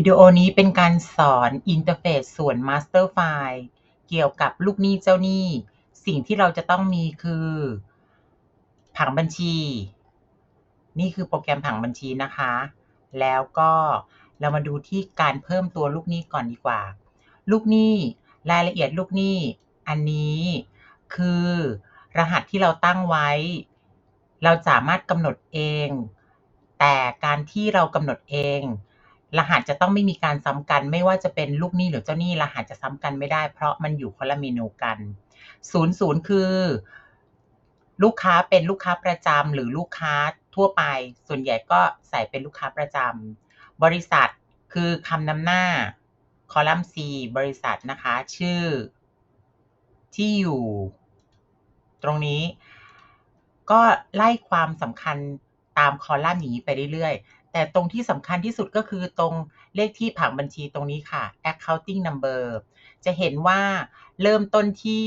วิดีโอนี้เป็นการสอนอินเทอร์เฟซส่วน Master File เกี่ยวกับลูกหนี้เจ้าหนี้ สิ่งที่เราจะต้องมีคือ ผังบัญชี นี่คือโปรแกรมผังบัญชีนะคะ แล้วก็เรามาดูที่การเพิ่มตัวลูกหนี้ก่อนดีกว่า ลูกหนี้รายละเอียดลูกหนี้อันนี้คือรหัสที่เราตั้งไว้ เราสามารถกำหนดเอง แต่การที่เรากำหนดเอง รหัสจะต้องไม่มีการซ้ำกัน ไม่ว่าจะเป็นลูกหนี้หรือเจ้าหนี้รหัสจะซ้ำกันไม่ได้ เพราะมันอยู่คนละเมนูกัน 00 คือ ลูกค้าเป็นลูกค้าประจำหรือลูกค้าทั่วไป ส่วนใหญ่ก็ใส่เป็นลูกค้าประจำบริษัทคือคำนำหน้าคอลัมน์ C บริษัทนะคะ ชื่อ ที่อยู่ ตรงนี้ ก็ไล่ความสำคัญตามคอลัมน์นี้ไปเรื่อยๆ แต่ตรงที่สำคัญที่สุดก็คือตรงเลขที่ผังบัญชีตรงนี้ค่ะ accounting number จะเห็นว่าเริ่มต้นที่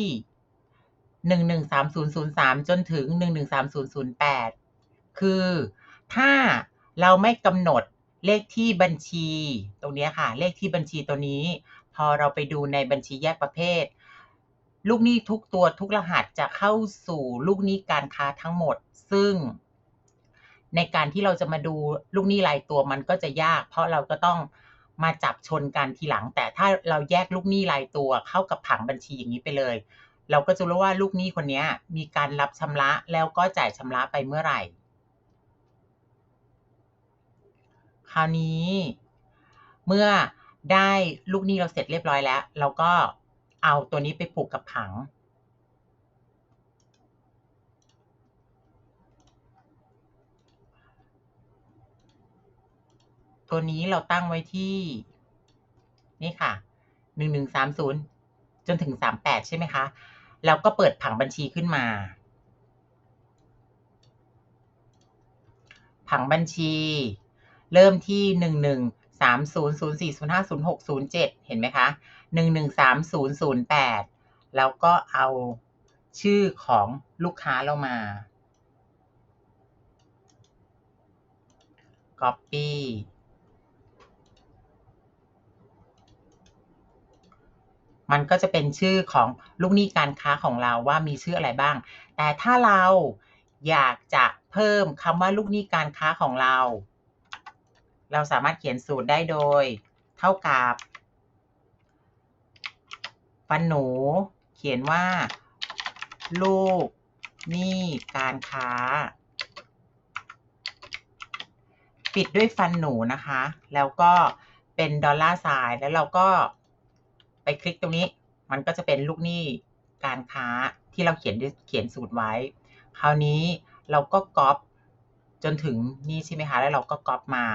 113003 จนถึง 113008 คือถ้าเราไม่กำหนดเลขที่บัญชีตรงนี้ค่ะ เลขที่บัญชีตัวนี้ พอเราไปดูในบัญชีแยกประเภท ลูกหนี้ทุกตัวทุกรหัสจะเข้าสู่ลูกหนี้การค้าทั้งหมด ซึ่ง ในการที่เราจะมาดูลูกหนี้รายตัวมันก็จะยาก เพราะเราก็ต้องมาจับชนกันทีหลัง แต่ถ้าเราแยกลูกหนี้รายตัวเข้ากับผังบัญชีอย่างนี้ไปเลย เราก็จะรู้ว่าลูกหนี้คนนี้มีการรับชำระแล้วก็จ่ายชำระไปเมื่อไหร่ คราวนี้เมื่อได้ลูกหนี้เราเสร็จเรียบร้อยแล้ว เราก็เอาตัวนี้ไปผูกกับผัง ตัวนี้เราตั้งไว้ที่ นี่ค่ะหนึ่งหนึ่งสามศูนย์จนถึงสามแปดใช่ไหมคะ แล้วก็เปิดผังบัญชีขึ้นมา ผังบัญชี เริ่มที่หนึ่งหนึ่งสามศูนย์ศูนย์สี่ศูนย์ห้าศูนย์หกศูนย์เจ็ดเห็นไหมคะหนึ่งหนึ่งสามศูนย์ศูนย์แปดแล้วก็เอาชื่อของลูกค้าเรามา Copy มันก็จะเป็นชื่อของลูกหนี้การค้าของเราว่ามีชื่ออะไรบ้าง แต่ถ้าเราอยากจะเพิ่มคำว่าลูกหนี้การค้าของเรา เราสามารถเขียนสูตรได้โดย เท่ากับฟันหนูเขียนว่า ลูกหนี้การค้า ปิดด้วยฟันหนูนะคะ แล้วก็เป็นดอลลาร์ไซน์แล้วเราก็ ไปคลิกตรงนี้ มันก็จะเป็นลูกหนี้การค้าที่เราเขียนเขียนสูตรไว้ คราวนี้เราก็ก๊อปจนถึงนี่ใช่ไหมคะ แล้วเราก็ก๊อปมา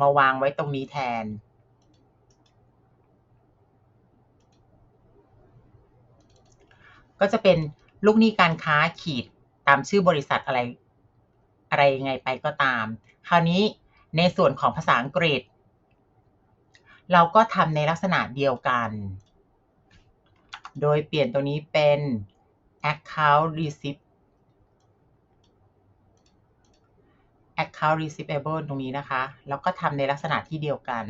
มาวางไว้ตรงนี้แทน ก็จะเป็นลูกหนี้การค้าขีดตามชื่อบริษัทอะไร อะไรยังไงไปก็ตาม คราวนี้ในส่วนของภาษาอังกฤษ เราก็ทำในลักษณะเดียวกัน โดยเปลี่ยนตัวนี้เป็น account receipt account receivable ตรงนี้นะคะ แล้วก็ทำในลักษณะที่เดียวกัน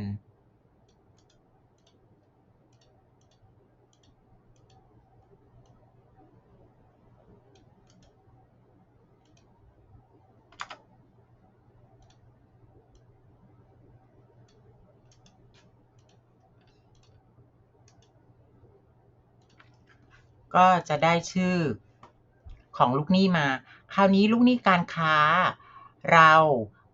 ก็จะได้ชื่อของลูกหนี้มา คราวนี้ลูกหนี้การค้า เรา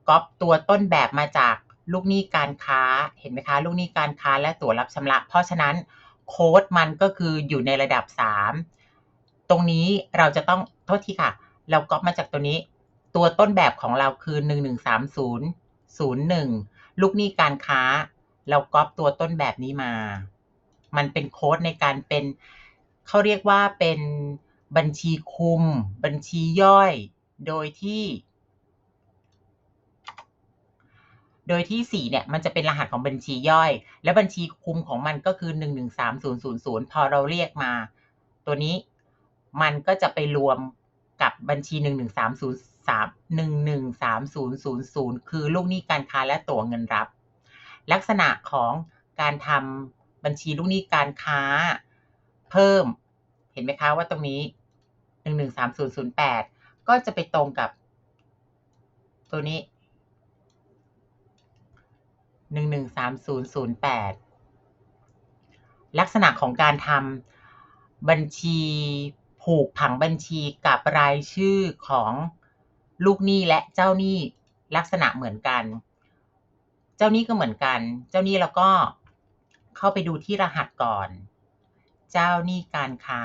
ก๊อปตัวต้นแบบมาจากลูกหนี้การค้าเห็นไหมคะ ลูกหนี้การค้าและตั๋วรับชำระ เพราะฉะนั้นโค้ดมันก็คืออยู่ในระดับ 3 ตรงนี้เราจะต้องโทษทีค่ะ เราก๊อปมาจากตัวนี้ ตัวต้นแบบของเราคือ113001 ลูกหนี้การค้า เราก๊อปตัวต้นแบบนี้มา มันเป็นโค้ดในการเป็น เขาเรียกว่าเป็นบัญชีคุม บัญชีย่อย โดยที่ โดยที่ 4 เนี่ย มันจะเป็นรหัสของบัญชีย่อย และบัญชีคุมของมันก็คือ 113000 พอเราเรียกมา ตัวนี้มันก็จะไปรวมกับบัญชี 1130 113000 คือลูกหนี้การค้าและตั๋วเงินรับ ลักษณะของการทำบัญชีลูกหนี้การค้า เพิ่ม เห็นไหมคะว่าตรงนี้ 113008 ก็จะไปตรงกับ ตัวนี้ 113008 ลักษณะของการทำบัญชีผูกผังบัญชีกับรายชื่อของลูกหนี้และเจ้าหนี้ลักษณะเหมือนกัน เจ้าหนี้ก็เหมือนกัน เจ้าหนี้เราก็เข้าไปดูที่รหัสก่อน เจ้าหนี้การค้า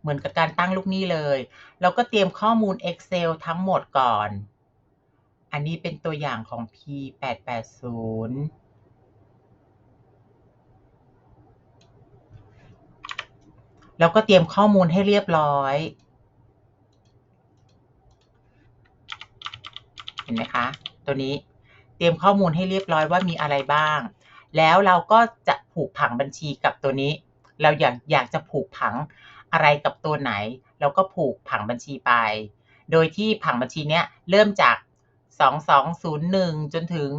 เหมือนกับการตั้งลูกหนี้เลยเราก็เตรียมข้อมูล Excel ทั้งหมดก่อน อันนี้เป็นตัวอย่างของ P880 แล้วก็เตรียมข้อมูลให้เรียบร้อย เห็นไหมคะ ตัวนี้ เตรียมข้อมูลให้เรียบร้อยว่ามีอะไรบ้าง แล้วเราก็จะผูกผังบัญชีกับตัวนี้ เราอยากอยากจะผูกผังอะไรกับตัวไหน เราก็ผูกผังบัญชีไป โดยที่ผังบัญชีเนี้ยเริ่มจาก 2201 จนถึง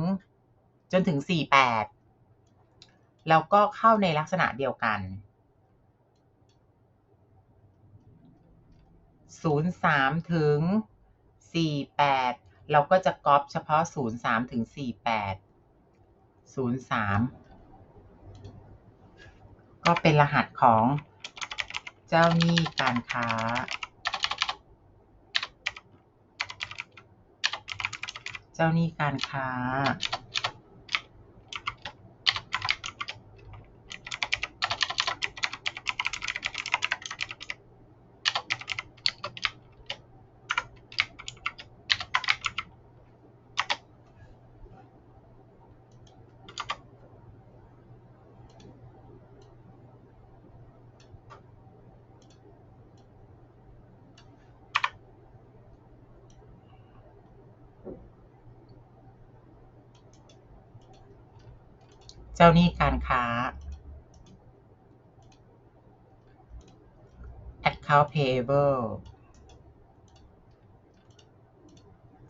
จนถึง 48 แล้วก็เข้าในลักษณะเดียวกัน 03 ถึง 48 เราก็จะก๊อปเฉพาะ 03 ถึง 48 03ก็เป็นรหัสของเจ้าหนี้การค้า เจ้าหนี้การค้า จ้าหนี้การค้า account payable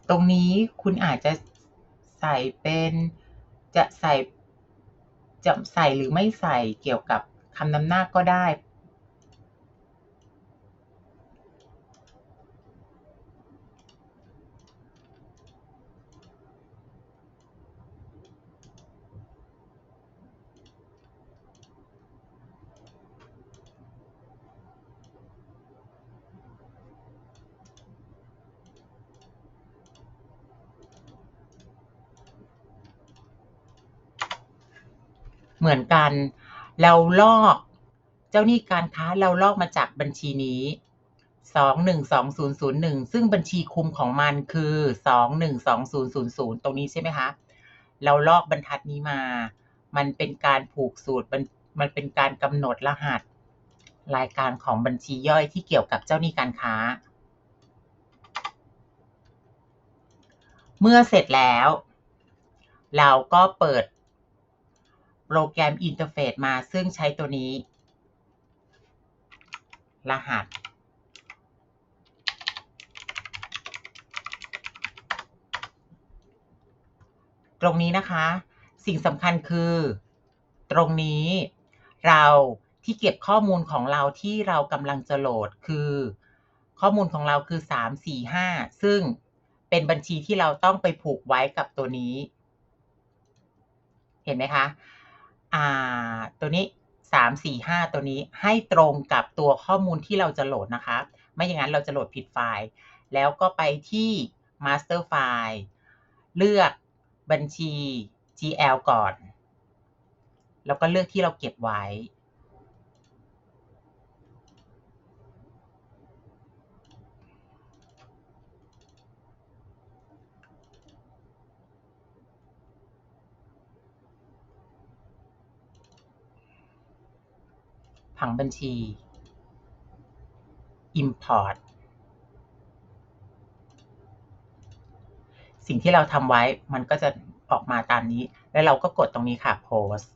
ตรงนี้คุณอาจจะใส่เป็นจะใส่จะใส่หรือไม่ใส่เกี่ยวกับคำนำหน้าก็ได้ เหมือนกัน เราลอก เจ้าหนี้การค้าเราลอกมาจากบัญชีนี้สองหนึ่งสองศูนย์ศูนย์หนึ่งซึ่งบัญชีคุมของมันคือสองหนึ่งสองศูนย์ศูนย์ศูนย์ตรงนี้ใช่ไหมคะ เราลอกบรรทัดนี้มา มันเป็นการผูกสูตรมันมันเป็นการกำหนดรหัส รายการของบัญชีย่อยที่เกี่ยวกับเจ้าหนี้การค้า เมื่อเสร็จแล้ว เราก็เปิด โปรแกรมอินเทอร์เฟซมาซึ่งใช้ตัวนี้ รหัส ตรงนี้นะคะ สิ่งสำคัญคือ ตรงนี้เราที่เก็บข้อมูลของเราที่เรากำลังจะโหลดคือ ข้อมูลของเราคือ 3 4 5 ซึ่งเป็นบัญชีที่เราต้องไปผูกไว้กับตัวนี้ เห็นไหมคะ ตัวนี้ 3 4 5 ตัวนี้ให้ตรงกับตัวข้อมูลที่เราจะโหลดนะคะ ไม่อย่างนั้นเราจะโหลดผิดไฟล์ แล้วก็ไปที่ master file เลือกบัญชี GL ก่อน แล้วก็เลือกที่เราเก็บไว้ ผังบัญชี import สิ่งที่เราทำไว้มันก็จะออกมาตามนี้ แล้วเราก็กดตรงนี้ค่ะ post